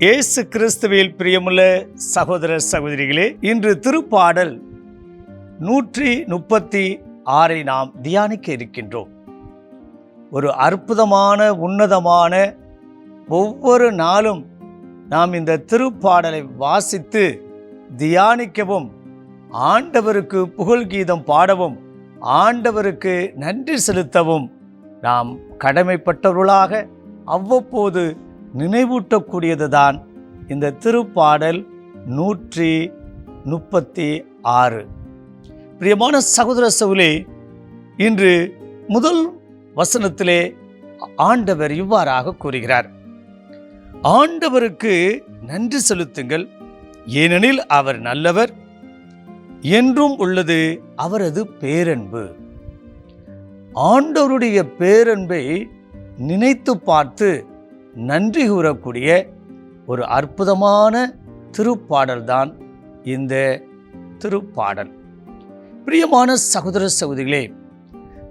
இயேசு கிறிஸ்துவில் பிரியமுள்ள சகோதர சகோதரிகளே இன்று திருப்பாடல் நூற்றி முப்பத்தி ஆறை நாம் தியானிக்க இருக்கின்றோம். ஒரு அற்புதமான உன்னதமான ஒவ்வொரு நாளும் நாம் இந்த திருப்பாடலை வாசித்து தியானிக்கவும் ஆண்டவருக்கு புகழ் கீதம் பாடவும் ஆண்டவருக்கு நன்றி செலுத்தவும் நாம் கடமைப்பட்டவர்களாக அவ்வப்போது நினைவூட்டக்கூடியதுதான் இந்த திருப்பாடல் நூற்றி முப்பத்தி ஆறு. பிரியமான சகோதர சவுலே இன்று முதல் வசனத்திலே ஆண்டவர் இவ்வாறாக கூறுகிறார். ஆண்டவருக்கு நன்றி செலுத்துங்கள். ஏனெனில் அவர் நல்லவர் என்றும் உள்ளது அவரது பேரன்பு. ஆண்டவருடைய பேரன்பை நினைத்து பார்த்து நன்றி கூறக்கூடிய ஒரு அற்புதமான திருப்பாடல்தான் இந்த திருப்பாடல். பிரியமான சகோதர சகோதரிகளே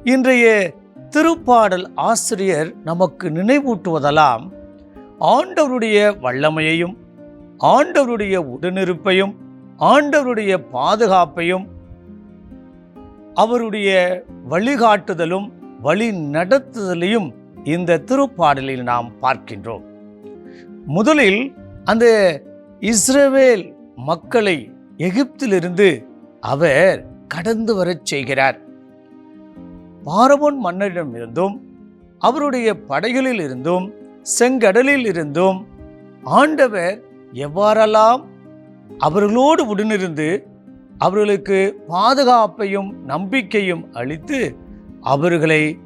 இன்றைய திருப்பாடல் ஆசிரியர் நமக்கு நினைவூட்டுவதெல்லாம் ஆண்டவருடைய வல்லமையையும் ஆண்டவருடைய உடனிருப்பையும் ஆண்டவருடைய பாதுகாப்பையும் அவருடைய வழிகாட்டுதலும் வழி நடத்துதலையும் இந்த திருப்பாடலில் நாம் பார்க்கின்றோம். முதலில் அந்த இஸ்ரவேல் மக்களை எகிப்திலிருந்து அவர் கடந்து வரச் செய்கிறார். பாரமோன் மன்னரிடம் இருந்தும் அவருடைய படைகளில் இருந்தும் செங்கடலில் இருந்தும் ஆண்டவர் எவ்வாறெல்லாம் அவர்களோடு உடனிருந்து அவர்களுக்கு பாதுகாப்பையும் நம்பிக்கையும் அளித்து அவர்களை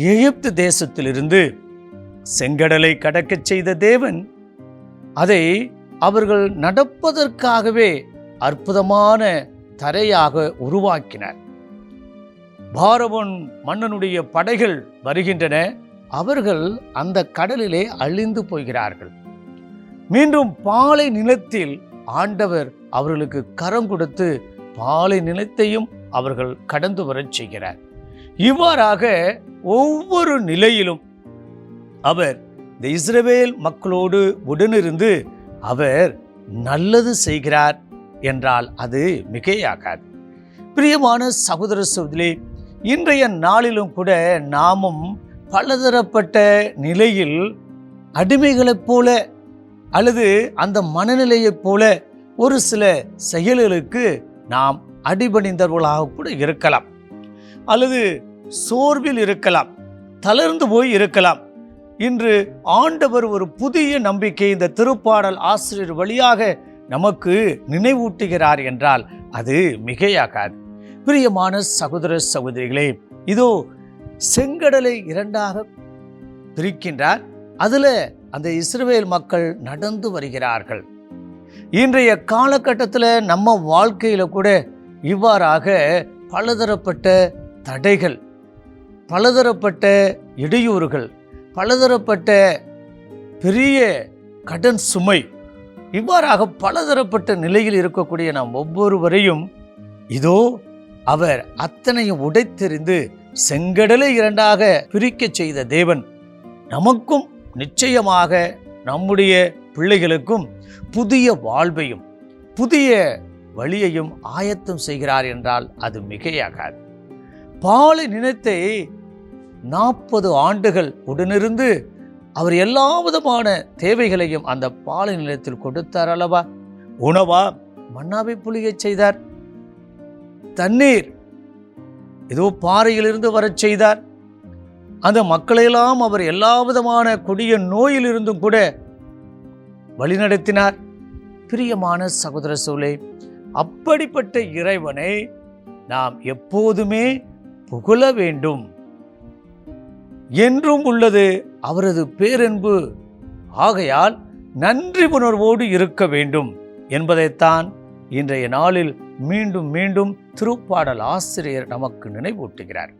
எகிப்து தேசத்திலிருந்து செங்கடலை கடக்கச் செய்த தேவன் அதை அவர்கள் நடப்பதற்காகவே அற்புதமான தரையாக உருவாக்கினார். பாரவன் மன்னனுடைய படைகள் வருகின்றன அவர்கள் அந்த கடலிலே அழிந்து போகிறார்கள். மீண்டும் பாலை நிலத்தில் ஆண்டவர் அவர்களுக்கு கரம் கொடுத்து பாலை நிலத்தையும் அவர்கள் கடந்து வரச் செய்கிறார். இவ்வாறாக ஒவ்வொரு நிலையிலும் அவர் இந்த இஸ்ரவேல் மக்களோடு உடனிருந்து அவர் நல்லது செய்கிறார் என்றால் அது மிகையாகாது. பிரியமான சகோதர சகோதரி இன்றைய நாளிலும் கூட நாமும் பலதரப்பட்ட நிலையில் அடிமைகளைப் போல அல்லது அந்த மனநிலையைப் போல ஒரு சில செயல்களுக்கு நாம் அடிபணிந்தவர்களாக கூட இருக்கலாம். அல்லது சோர்வில் இருக்கலாம் தளர்ந்து போய் இருக்கலாம். இன்று ஆண்டவர் ஒரு புதிய நம்பிக்கை இந்த திருப்பாடல் ஆசிரியர் வழியாக நமக்கு நினைவூட்டுகிறார் என்றால் அது மிகையாகாது. பிரியமான சகோதர சகோதரிகளே இதோ செங்கடலை இரண்டாக பிரிக்கின்றார். அதில் அந்த இஸ்ரேல் மக்கள் நடந்து வருகிறார்கள். இன்றைய காலகட்டத்தில் நம்ம வாழ்க்கையில் கூட இவ்வாறாக பலதரப்பட்ட தடைகள் பலதரப்பட்ட இடையூறுகள் பலதரப்பட்ட பெரிய கடன் சுமை இவ்வாறாக பலதரப்பட்ட நிலையில் இருக்கக்கூடிய நாம் ஒவ்வொருவரையும் இதோ அவர் அத்தனையும் உடைத்தெறிந்து செங்கடலை இரண்டாக பிரிக்கச் செய்த தேவன். நமக்கும் நிச்சயமாக நம்முடைய பிள்ளைகளுக்கும் புதிய வாழ்வையும் புதிய வழியையும் ஆயத்தம் செய்கிறார் என்றால் அது மிகையாகாது. பாலை நிலத்தை நாற்பது ஆண்டுகள் உடனிருந்து அவர் எல்லா விதமான தேவைகளையும் அந்த பாலை நிலத்தில் கொடுத்தார் அல்லவா? உணவா? மன்னாவை புளியச் செய்தார். தண்ணீர்? ஏதோ பாறையிலிருந்து வரச் செய்தார். அந்த மக்களையெல்லாம் அவர் எல்லா விதமான கொடிய நோயிலிருந்தும் கூட வழிநடத்தினார் பிரியமான சகோதர சூழலை அப்படிப்பட்ட இறைவனை நாம் எப்போதுமே புகழ வேண்டும். என்றும் உள்ளது அவரது பேரன்பு. ஆகையால் நன்றி உணர்வோடு இருக்க வேண்டும் என்பதைத்தான் இன்றைய நாளில் மீண்டும் மீண்டும் திருப்பாடல் ஆசிரியர் நமக்கு நினைவூட்டுகிறார்.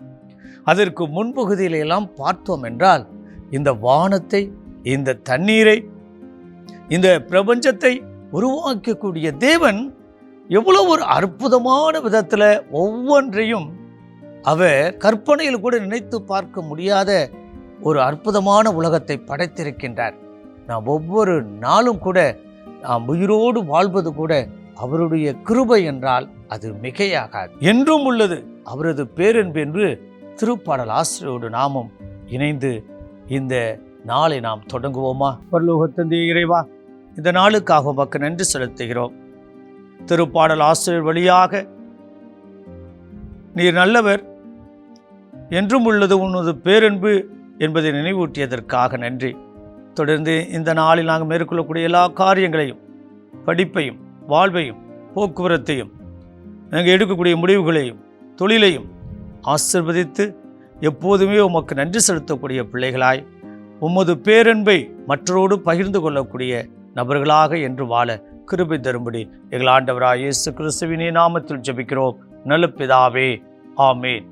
அதற்கு முன்பகுதியில எல்லாம் பார்த்தோம் என்றால் இந்த வானத்தை இந்த தண்ணீரை இந்த பிரபஞ்சத்தை உருவாக்கக்கூடிய தேவன் எவ்வளவு ஒரு அற்புதமான விதத்தில் ஒவ்வொன்றையும் அவர் கற்பனையில் கூட நினைத்து பார்க்க முடியாத ஒரு அற்புதமான உலகத்தை படைத்திருக்கின்றார். நாம் ஒவ்வொரு நாளும் கூட நாம் உயிரோடு வாழ்வது கூட அவருடைய கிருபை என்றால் அது மிகையாகாது. என்றும் உள்ளது. அவரது பேரன்பு என்று திருப்பாடல் ஆசிரியரோடு நாமும் இணைந்து இந்த நாளை நாம் தொடங்குவோமா? பரலோகத்தந்தி இறைவா இந்த நாளுக்காக உமக்கு நன்றி செலுத்துகிறோம். திருப்பாடல் ஆசிரியர் வழியாக நீர் நல்லவர் என்றும் உள்ளது உனது பேரன்பு என்பதை நினைவூட்டியதற்காக நன்றி. தொடர்ந்து இந்த நாளில் நாங்கள் மேற்கொள்ளக்கூடிய எல்லா காரியங்களையும் படிப்பையும் வாழ்வையும் போக்குவரத்தையும் நாங்கள் எடுக்கக்கூடிய முடிவுகளையும் தொழிலையும் ஆசிர்வதித்து எப்போதுமே உமக்கு நன்றி செலுத்தக்கூடிய பிள்ளைகளாய் உமது பேரன்பை மற்றோடு பகிர்ந்து கொள்ளக்கூடிய நபர்களாக என்று வாழ கிருபை தரும்படி எங்கள் ஆண்டவராய் இயேசு கிறிஸ்துவினே நாமத்தில் ஜெபிக்கிறோம். நல்ல பிதாவே ஆமேன்.